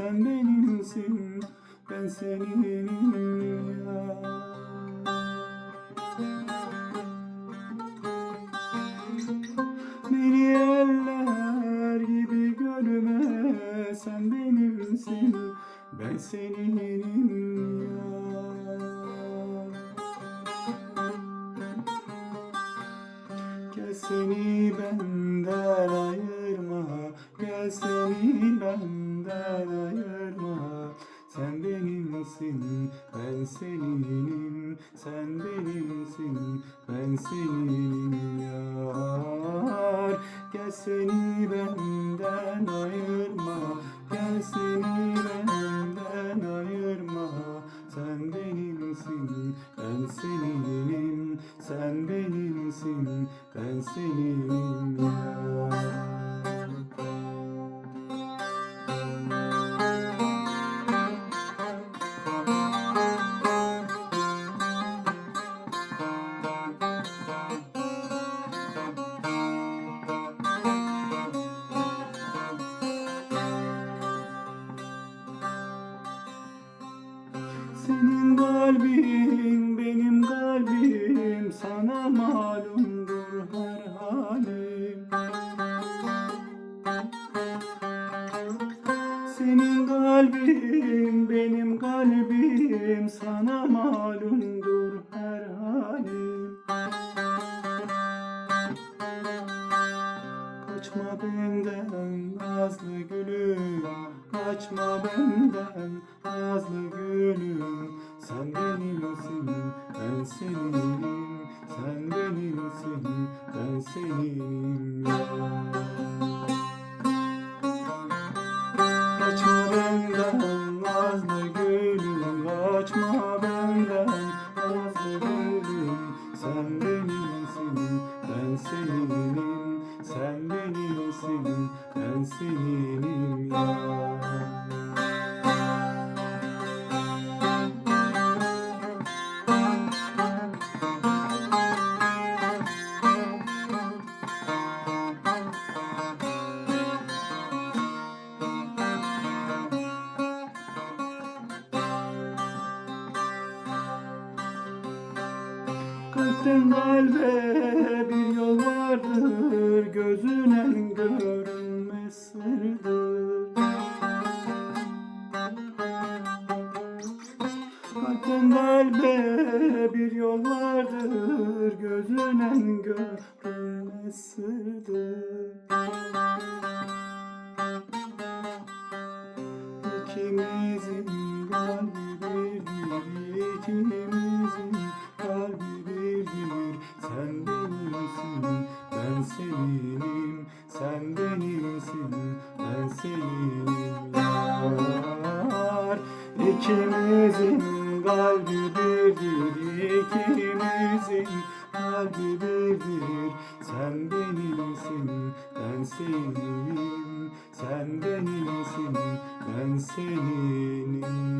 Sen benimsin, ben seninim ya. Beni eller gibi görme, sen benimsin, ben seninim ya. Gel seni benden ayır seni benden ayırma. Sen benimsin ben seninim Sen benimsin ben seninim yar. Gel seni benden ayırma. Gel seni benden ayırma. Sen benimsin ben seninim Sen benimsin ben seninim yar Senin kalbin benim kalbim sana malumdur her halim. Senin kalbin benim kalbim sana malumdur her halim Kaçma benden nazlı gülüm. Sen benimsin ben seninim Sen benimsin ben seninim ya Kaçma benden nazlı gülüm. Kaçma benden nazlı gülüm. Sen benimsin ben seninim Sen benimsin ben seninim Kalpten kalbe bir yol vardır Gözünen görünmez sırdır Kalpten kalbe bir yol vardır Gözünen görünmez sırdır ben seninim yar İkimizin kalbi birdir İkimizin kalbi birdir Sen benimsin ben seninim Sen benimsin ben seninim ya